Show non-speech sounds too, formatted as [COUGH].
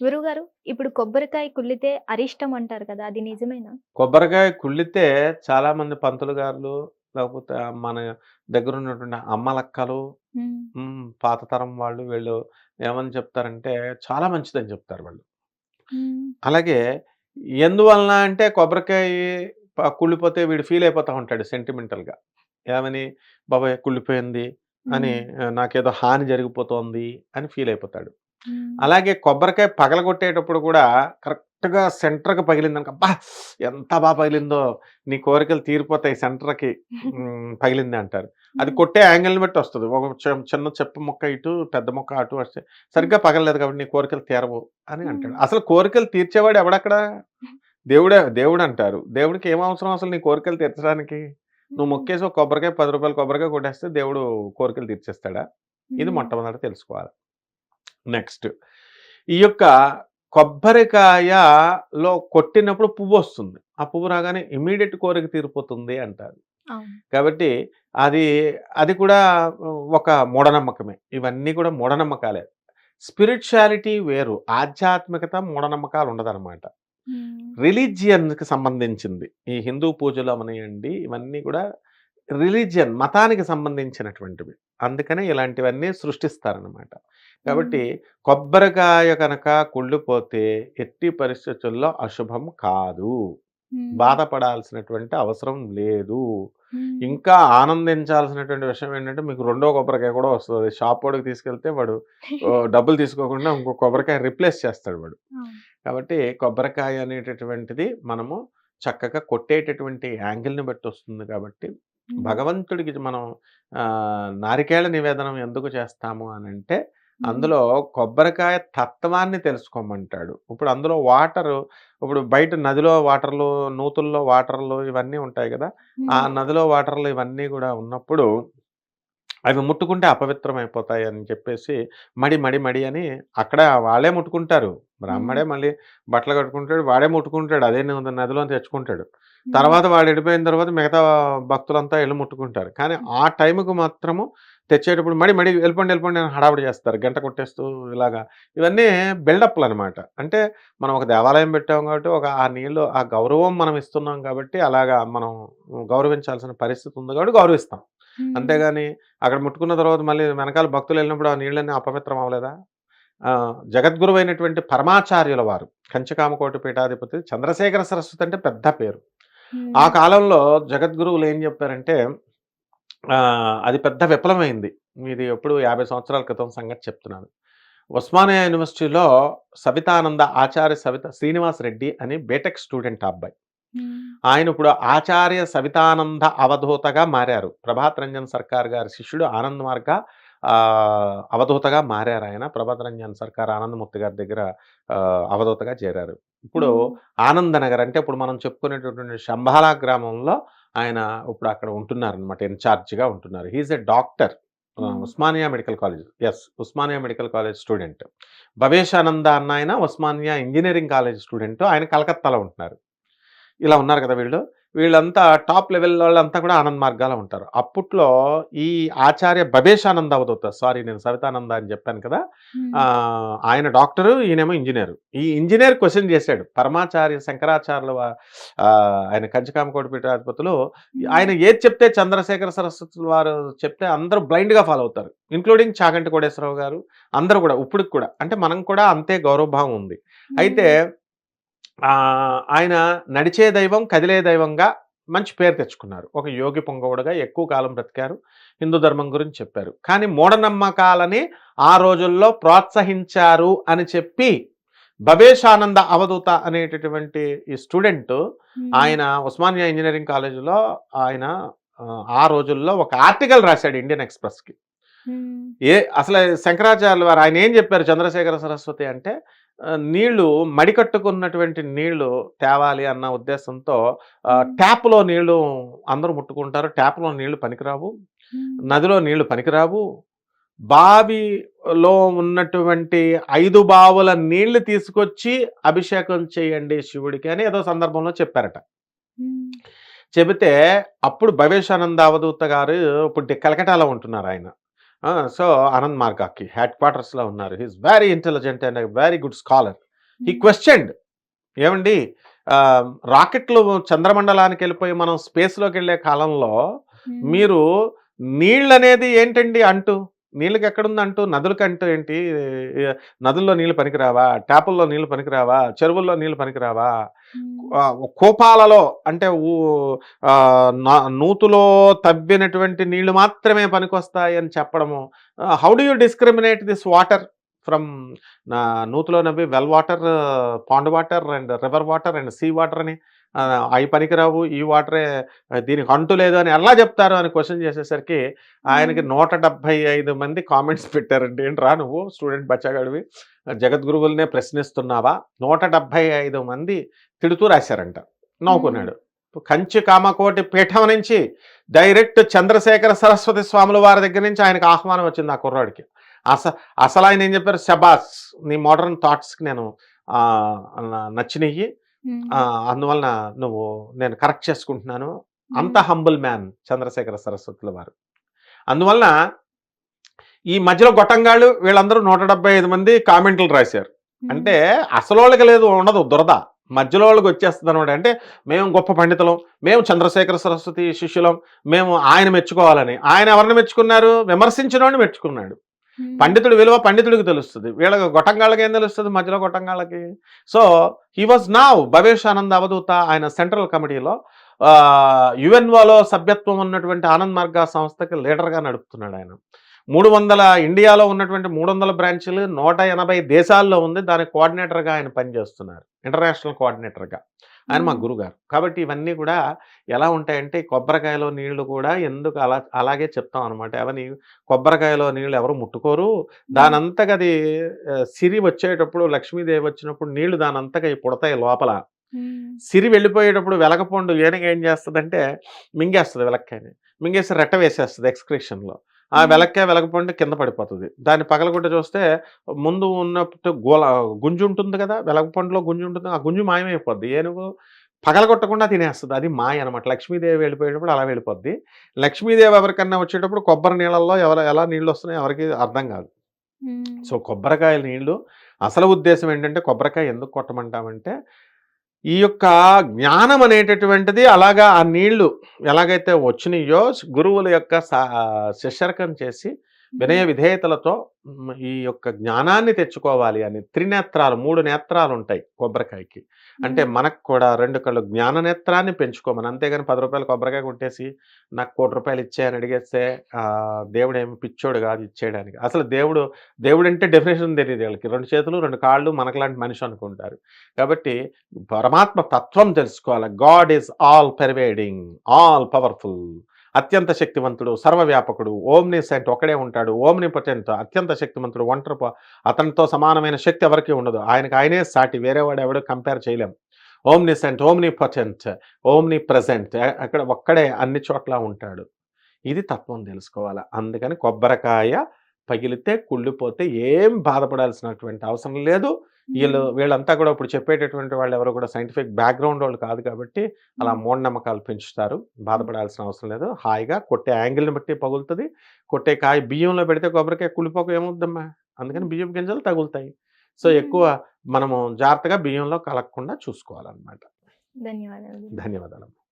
గురువుగారు ఇప్పుడు కొబ్బరికాయ కుళ్ళితే అరిష్టం అంటారు కదా! అది నిజమేనా? కొబ్బరికాయ కుళ్ళితే చాలామంది పంతులు గారులు, లేకపోతే మన దగ్గర ఉన్నటువంటి అమ్మలక్కలు. పాత తరం వాళ్ళు వీళ్ళు ఏమని చెప్తారంటే చాలా మంచిదని చెప్తారు వాళ్ళు. అలాగే ఎందువలన అంటే కొబ్బరికాయ కుళ్ళిపోతే వీడు ఫీల్ అయిపోతా ఉంటాడు సెంటిమెంటల్‌గా. ఏమని బాబోయ్! కుళ్ళిపోయింది అని నాకేదో హాని జరిగిపోతోంది అని ఫీల్ అయిపోతాడు. అలాగే కొబ్బరికాయ పగలగొట్టేటప్పుడు కూడా కరెక్ట్‌గా సెంటర్‌కి పగిలిందనుకో, అబ్బా! ఎంత బా పగిలిందో నీ కోరికలు తీరిపోతాయి సెంటర్‌కి. [LAUGHS] పగిలింది అంటారు. అది. కొట్టే యాంగిల్‌ని బట్టి వస్తది. ఒక చిన్న చెప్పు ముక్క ఇటు, పెద్ద ముక్క అటు వస్తే సరిగ్గా పగలలేదు కాబట్టి నీ కోరికలు తీరవు అని అంటాడు. అసలు కోరికలు తీర్చేవాడు ఎవడక్కడ? దేవుడే దేవుడంటారు. దేవుడికి ఏం అవసరం అసలు నీ కోరికలు తీర్చడానికి? నువ్వు. మొక్కేసి ఒక కొబ్బరికాయ రూ. 10 కొబ్బరికాయ కొట్టేస్తే దేవుడు కోరికలు తీర్చేస్తాడా? ఇది. మొట్టమొదట తెలుసుకోవాలి. నెక్స్ట్ ఈ యొక్క కొబ్బరికాయలో కొట్టినప్పుడు పువ్వొస్తుంది. ఆ పువ్వు రాగానే ఇమ్మీడియేట్ కోరిక తీరిపోతుంది అంటారు. కాబట్టి అది అది కూడా ఒక మూఢనమ్మకమే. ఇవన్నీ కూడా మూఢనమ్మకాలే. స్పిరిచ్యుయాలిటీ వేరు. ఆధ్యాత్మికత, మూఢనమ్మకాలు ఉండదనమాట. హ్మ్. రిలీజియన్‌కి సంబంధించింది. ఈ హిందూ పూజలు అవనియండి, ఇవన్నీ కూడా రిలీజియన్ మతానికి సంబంధించినటువంటివి. అందుకనే ఇలాంటివన్నీ సృష్టిస్తారనమాట. కాబట్టి. కొబ్బరికాయ కనుక కుళ్ళిపోతే ఎట్టి పరిస్థితుల్లో అశుభం కాదు. బాధపడాల్సినటువంటి అవసరం లేదు. ఇంకా ఆనందించాల్సినటువంటి విషయం ఏంటంటే మీకు రెండో కొబ్బరికాయ కూడా వస్తది. షాపోడికి తీసుకెళ్తే వాడు [LAUGHS] డబ్బులు తీసుకోకుండా ఇంకో కొబ్బరికాయ రిప్లేస్ చేస్తాడు వాడు. కాబట్టి కొబ్బరికాయ అనేటటువంటిది మనము చక్కగా కొట్టేటటువంటి యాంగిల్‌ని బట్టి వస్తుంది కాబట్టి. భగవంతుడికి మనం నారికేళ నివేదనం ఎందుకు చేస్తాము అనంటే హ్మ్. అందులో కొబ్బరికాయ తత్వాన్ని తెలుసుకోమంటాడు. ఇప్పుడు అందులో వాటరు ఇప్పుడు బయట నదిలో వాటర్‌లు, నూతుల్లో వాటర్‌లు ఇవన్నీ ఉంటాయి గదా! ఆ. నదిలో వాటర్‌లు ఇవన్నీ గూడా ఉన్నప్పుడు అవి ముట్టుకుంటే అపవిత్రమైపోతాయి అని చెప్పేసి మడి, మడి, మడి అని అక్కడ వాళ్ళే ముట్టుకుంటారు. హ్మ్. బ్రాహ్మడే మళ్ళీ బట్టలు కట్టుకుంటాడు. వాడే ముట్టుకుంటాడు. అదే న నదిలోని తెచ్చుకుంటాడు. తర్వాత వాడు ఎళ్ళిపోయిన తర్వాత మిగతా భక్తులంతా ఎళ్ళి ముట్టుకుంటారు. కానీ. ఆ టైంకి మాత్రము తెచ్చేటప్పుడు మడి, మడి వెళ్ళిపోండి, వెళ్ళిపోండి అని హడావిడి చేస్తారు. గంట కొట్టేస్తూ ఇలాగా. ఇవన్నీ బిల్డప్‌లనమాట. అంటే మనం ఒక దేవాలయం పెట్టాం కాబట్టి ఒక ఆ నీళ్ళు ఆ గౌరవం మనం ఇస్తున్నాం కాబట్టి అలాగా మనం గౌరవించాల్సిన పరిస్థితి ఉంది కాబట్టి గౌరవిస్తాం. అంతేగాని అక్కడ ముట్టుకున్న తర్వాత మళ్ళీ వెనకాల భక్తులెళ్ళినప్పుడు ఆ నీళ్ళన్నీ అపవిత్రం అవ్వలేదా? ఆహ్, జగద్గురువైనటువంటి పరమాచార్యుల వారు కంచికామకోటి పీఠాధిపతి చంద్రశేఖర సరస్వతి అంటే పెద్ద పేరు. ఆ. కాలంలో జగద్గురువులు ఏం చెప్పారంటే అది పెద్ద విప్లవమైంది. ఇది ఎప్పుడు 50 సంవత్సరాల క్రితం సంగతి చెప్తున్నాను. ఉస్మానియా యూనివర్సిటీలో సవితానంద ఆచార్య సవిత శ్రీనివాస్ రెడ్డి అని బీటెక్ స్టూడెంట్ అబ్బాయి. ఆయన ఇప్పుడు ఆచార్య సవితానంద అవధూతగా మారారు. ప్రభాత్ రంజన్ సర్కార్ గారి శిష్యుడు ఆనంద్ మార్గ అవధూతగా మారారాయన. ప్రభాత్ రంజన్ సర్కార్ ఆనందమూర్తి గారి దగ్గర అవధూతగా చేరారు. ఇప్పుడు హ్మ్. ఆనందనగర్ అంటే ఇప్పుడు మనం చెప్పుకునేటటువంటి శంబాలా గ్రామంలో ఆయన ఇప్పుడు అక్కడ ఉంటున్నారనమాట. ఇన్‌చార్జ్‌గా ఉంటున్నారు. He is a doctor. Osmania medical college. Yes. Osmania medical college student. Bhavesh Ananda అన్నాయన Osmania engineering college student. ఆయన కలకత్తాలో ఉంటున్నారు. ఇలా ఉన్నారు కదా వీళ్ళు. వీళ్ళంతా టాప్ లెవెల్ వాళ్ళంతా కూడా ఆనంద్ మార్గాలో ఉంటారు. అప్పట్లో ఈ ఆచార్య భవేషానంద అవధూత సారీ నేను సవితానంద అని చెప్పాను కదా! ఆయన డాక్టరు, ఈయనేమో ఇంజినీరు. ఈ ఇంజినీర్ క్వెషన్ చేసాడు. పరమాచార్య శంకరాచార్యుల ఆయన కంచికామకోటి పీఠాధిపతులు హ్మ్. ఆయన ఏది చెప్తే చంద్రశేఖర సరస్వతులు వారు చెప్తే అందరూ బ్లైండ్‌గా ఫాలో అవుతారు. ఇంక్లూడింగ్ చాగంటి కోటేశ్వరరావు గారు అందరూ కూడా ఇప్పటికి కూడా. అంటే మనం కూడా అంతే గౌరవభావం ఉంది. అయితే ఆయన నడిచే దైవం, కదిలే దైవంగా మంచి పేరు తెచ్చుకున్నారు. ఒక యోగి పుంగవుడుగా ఎక్కువ కాలం బ్రతికారు. హిందూ ధర్మం గురించి చెప్పారు. కానీ మూఢనమ్మకాలని ఆ రోజుల్లో ప్రోత్సహించారు అని చెప్పి భవేషానంద అవధూత అనేటటువంటి ఈ స్టూడెంటు. ఆయన ఉస్మానియా ఇంజినీరింగ్ కాలేజీలో ఆయన ఆ రోజుల్లో ఒక ఆర్టికల్ రాసాడు ఇండియన్ ఎక్స్‌ప్రెస్‌కి. ఏ అసలు శంకరాచార్యుల వారు ఆయన ఏం చెప్పారు చంద్రశేఖర సరస్వతి అంటే నీళ్ళు మడికట్టుకున్నటువంటి నీళ్ళు తేవాలి అన్న ఉద్దేశంతో. ట్యాప్‌లో నీళ్ళు అందరూ ముట్టుకుంటారు. ట్యాప్‌లో నీళ్ళు పనికిరావు. నదిలో నీళ్ళు పనికిరావు. బావిలో ఉన్నటువంటి 5 బావుల నీళ్ళు తీసుకొచ్చి అభిషేకం చేయండి శివుడికి అని ఏదో సందర్భంలో చెప్పారట. చెబితే అప్పుడు భవేషానంద అవధూత గారు ఇప్పుడు కలకటాలో ఉంటున్నారాయన. ఆ! సో, ఆనంద్ మార్గాకి హెడ్ క్వార్టర్స్‌లో ఉన్నారు. He is very intelligent and very good scholar. ఈ క్వశ్చన్డ్ ఏమండి రాకెట్లు చంద్రమండలానికి వెళ్ళిపోయి మనం స్పేస్లోకి వెళ్ళే కాలంలో. మీరు నీళ్ళు అనేది ఏంటండి అంటూ నీళ్ళకి ఎక్కడుంది అంటూ నదులకి అంటూ ఏంటి నదుల్లో నీళ్ళు పనికిరావా? ట్యాపుల్లో నీళ్ళు పనికిరావా? చెరువుల్లో నీళ్ళు పనికిరావా? కోపాలలో అంటే నూతులో తవ్వినటువంటి నీళ్ళు మాత్రమే పనికొస్తాయి అని చెప్పడము how do you discriminate this water? From నా నూతులో నవ్వి well water pond water and river water and sea water అని అవి పనికిరావు ఈ వాటరే దీనికి అంటు లేదు అని ఎలా చెప్తారు అని క్వశ్చన్ చేసేసరికి ఆయనకి నూట డెబ్భై ఐదు మంది కామెంట్స్ పెట్టారండి. ఏంట్రా నువ్వు స్టూడెంట్ బచ్చాగాడివి జగద్గురువులనే ప్రశ్నిస్తున్నావా? నూట మంది తిడుతూ రాశారంట నవ్వుకున్నాడు. కంచి కామకోటి పీఠం నుంచి డైరెక్ట్ చంద్రశేఖర సరస్వతి స్వాముల వారి దగ్గర నుంచి ఆయనకు ఆహ్వానం వచ్చింది ఆ కుర్రాడికి. అస అసలు ఆయన ఏం చెప్పారు? శబాస్ నీ మోడర్న్ థాట్స్కి నేను ఆ, నా- నచ్చినయ్యి. హ్మ్. ఆ, అందువలన నువ్వు నేను కరెక్ట్ చేసుకుంటున్నాను. అంత హంబుల్ మ్యాన్ చంద్రశేఖర సరస్వతుల వారు. అందువలన ఈ మధ్యలో గొట్టంగాళ్ళు వీళ్ళందరూ నూట డెబ్బై ఐదు మంది కామెంట్లు రాశారు. అంటే అసలు వాళ్ళకి లేదు ఉండదు దురద. మధ్యలో వాళ్ళకి వచ్చేస్తుంది అనమాట అంటే మేము గొప్ప పండితులం మేము చంద్రశేఖర సరస్వతి శిష్యులం మేము ఆయన మెచ్చుకోవాలని. ఆయన ఎవరిని మెచ్చుకున్నారు? విమర్శించిన మెచ్చుకున్నాడు. హ్మ్. పండితుడి విలువ పండితుడికి తెలుస్తుంది. వీళ్ళకి గొట్టంగాళ్ళకి ఏం తెలుస్తుంది? మధ్యలో గొట్టంగాళ్ళకి. So he was now Bhavesh Anand అవధూత ఆయన సెంట్రల్ కమిటీలో యుఎన్ఓలో సభ్యత్వం ఉన్నటువంటి ఆనంద్ మార్గ సంస్థకి లీడర్గా నడుపుతున్నాడు ఆయన. మూడు వందల ఇండియాలో ఉన్నటువంటి మూడు వందల బ్రాంచీలు నూట ఎనభై దేశాల్లో ఉంది. దాని కోఆర్డినేటర్గా ఆయన పనిచేస్తున్నారు. ఇంటర్నేషనల్ కోఆర్డినేటర్గా. ఆయన మా. గురుగారు. కాబట్టి ఇవన్నీ కూడా ఎలా ఉంటాయంటే కొబ్బరికాయలో నీళ్ళు కూడా ఎందుకు అలా అలాగే చెప్తాం అనమాట అవని కొబ్బరికాయలో నీళ్ళు ఎవరు ముట్టుకోరు. దాని అంతగా అది సిరి వచ్చేటప్పుడు లక్ష్మీదేవి వచ్చినప్పుడు నీళ్ళు దాని అంతగా అయి పుడతాయి లోపల. సిరి వెళ్ళిపోయేటప్పుడు వెలగపండు ఏనుగు ఏం చేస్తుందంటే మింగేస్తుంది వెలక్కాయని. మింగేసి రెట్ట వేసేస్తుంది ఎక్స్క్రిషన్లో. ఆ. వెలక్కాయ వెలగపండు కింద పడిపోతుంది. దాన్ని పగలగొట్ట చూస్తే ముందు ఉన్నప్పుడు గోల గుంజు ఉంటుంది కదా! వెలగపండులో గుంజు ఉంటుంది. ఆ గుంజు మాయమైపోద్ది. ఏనుగు పగలగొట్టకుండా తినేస్తుంది. అది మాయ అనమాట లక్ష్మీదేవి వెళ్ళిపోయేటప్పుడు అలా వెళ్ళిపోద్ది. లక్ష్మీదేవి ఎవరికన్నా వచ్చేటప్పుడు కొబ్బరి నీళ్ళల్లో ఎవరు ఎలా నీళ్ళు వస్తున్నాయో ఎవరికి అర్థం కాదు. సో కొబ్బరికాయ నీళ్ళు. అసలు ఉద్దేశం ఏంటంటే కొబ్బరికాయ ఎందుకు కొట్టమంటామంటే ఈ యొక్క జ్ఞానం అనేటటువంటిది అలాగా ఆ నీళ్ళు ఎలాగైతే వచ్చినాయో గురువుల యొక్క సా- శిష్యరకం చేసి వినయ విధేయతలతో ఈ యొక్క జ్ఞానాన్ని తెచ్చుకోవాలి అని త్రినేత్రాలు మూడు నేత్రాలు ఉంటాయి కొబ్బరికాయకి. అంటే. మనకు కూడా రెండు కళ్ళు జ్ఞాన నేత్రాన్ని పెంచుకోమని అంతేగాని పది రూపాయలు కొబ్బరికాయ కొట్టేసి నాకు కోటి రూపాయలు ఇచ్చాయని అడిగేస్తే ఆ, దేవుడు ఏమి పిచ్చోడు కాదు ఇచ్చేయడానికి. అసలు దేవుడు దేవుడు అంటే డెఫినేషన్ తెలియదు వీళ్ళకి. రెండు చేతులు రెండు కాళ్ళు మనకులాంటి మనిషి అనుకుంటారు. కాబట్టి పరమాత్మ తత్వం తెలుసుకోవాలి. God is all pervading all powerful అత్యంత శక్తివంతుడు సర్వవ్యాపకుడు ఓమ్ని సెంట్ ఒకడే ఉంటాడు. ఓమ్ని పొటెంట్ అత్యంత శక్తివంతుడు ఒంటరి అతనితో సమానమైన శక్తి ఎవరికి ఉండదు. ఆయనకు ఆయనే సాటి వేరేవాడు ఎవడు కంపేర్ చేయలేం. Omniscient omnipotent omnipresent అక్కడ ఒక్కడే అన్ని చోట్ల ఉంటాడు. ఇది తత్వం తెలుసుకోవాలి? అందుకని కొబ్బరికాయ పగిలితే కుళ్ళిపోతే ఏం బాధపడాల్సినటువంటి అవసరం లేదు. వీళ్ళు. వీళ్ళంతా కూడా ఇప్పుడు చెప్పేటటువంటి వాళ్ళు ఎవరు కూడా సైంటిఫిక్ బ్యాక్గ్రౌండ్ వాళ్ళు కాదు కాబట్టి అలా. మూఢనమ్మకాలు పెంచుతారు. బాధపడాల్సిన అవసరం లేదు. హాయిగా కొట్టే యాంగిల్ని బట్టి పగులుతుంది. కొట్టే కాయ బియ్యంలో పెడితే కొబ్బరికాయ కుళ్ళిపోక ఏమవుద్దమ్మా? అందుకని బియ్యం గింజలు తగులుతాయి. సో. ఎక్కువ మనము జాగ్రత్తగా బియ్యంలో కలగకుండా చూసుకోవాలన్నమాట. ధన్యవాదాలు. ధన్యవాదాలు